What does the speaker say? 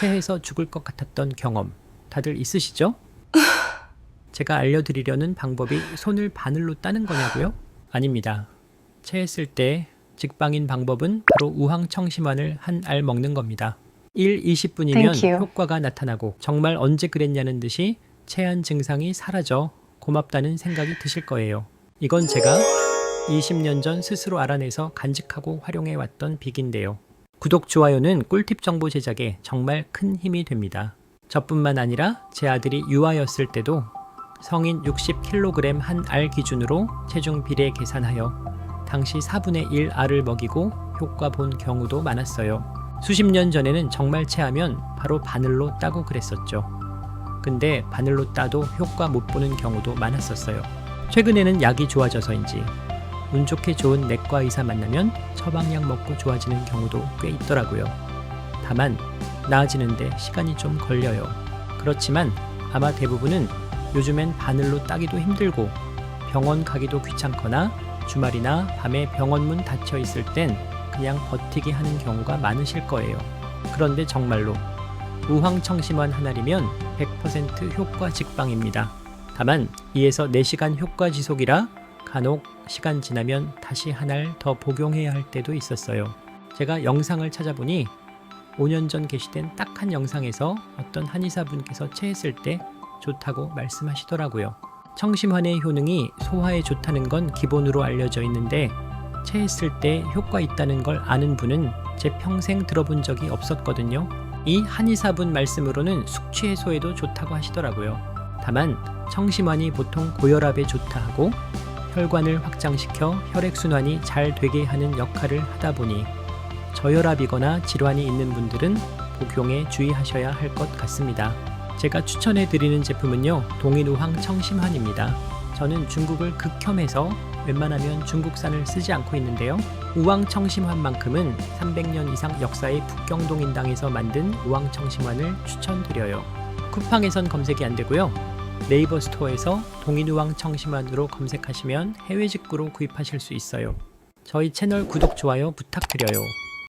체해서 죽을 것 같았던 경험 다들 있으시죠? 제가 알려드리려는 방법이 손을 바늘로 따는 거냐고요? 아닙니다. 체했을 때 직방인 방법은 바로 우황청심환을 한 알 먹는 겁니다. 1, 20분이면 Thank you. 효과가 나타나고 정말 언제 그랬냐는 듯이 체한 증상이 사라져 고맙다는 생각이 드실 거예요. 이건 제가 20년 전 스스로 알아내서 간직하고 활용해 왔던 빅인데요. 구독, 좋아요는 꿀팁 정보 제작에 정말 큰 힘이 됩니다. 저뿐만 아니라 제 아들이 유아였을 때도 성인 60kg 한 알 기준으로 체중 비례 계산하여 당시 4분의 1 알을 먹이고 효과 본 경우도 많았어요. 수십 년 전에는 정말 체하면 바로 바늘로 따고 그랬었죠. 근데 바늘로 따도 효과 못 보는 경우도 많았었어요. 최근에는 약이 좋아져서인지 운 좋게 좋은 내과 의사 만나면 처방약 먹고 좋아지는 경우도 꽤 있더라고요. 다만 나아지는데 시간이 좀 걸려요. 그렇지만 아마 대부분은 요즘엔 바늘로 따기도 힘들고 병원 가기도 귀찮거나 주말이나 밤에 병원 문 닫혀 있을 땐 그냥 버티기 하는 경우가 많으실 거예요. 그런데 정말로 우황청심환 한 알이면 100% 효과 직방입니다. 다만 2에서 4시간 효과 지속이라 간혹 시간 지나면 다시 한 알 더 복용해야 할 때도 있었어요. 제가 영상을 찾아보니 5년 전 게시된 딱 한 영상에서 어떤 한의사분께서 체했을 때 좋다고 말씀하시더라고요. 청심환의 효능이 소화에 좋다는 건 기본으로 알려져 있는데 체했을 때 효과 있다는 걸 아는 분은 제 평생 들어본 적이 없었거든요. 이 한의사분 말씀으로는 숙취 해소에도 좋다고 하시더라고요. 다만 청심환이 보통 고혈압에 좋다 하고 혈관을 확장시켜 혈액순환이 잘 되게 하는 역할을 하다 보니 저혈압이거나 질환이 있는 분들은 복용에 주의하셔야 할 것 같습니다. 제가 추천해 드리는 제품은요, 동인우황 청심환입니다. 저는 중국을 극혐해서 웬만하면 중국산을 쓰지 않고 있는데요. 우황 청심환만큼은 300년 이상 역사의 북경동 인당에서 만든 우황 청심환을 추천드려요. 쿠팡에선 검색이 안 되고요. 네이버 스토어에서 동인우황 청심환으로 검색하시면 해외 직구로 구입하실 수 있어요. 저희 채널 구독, 좋아요 부탁드려요.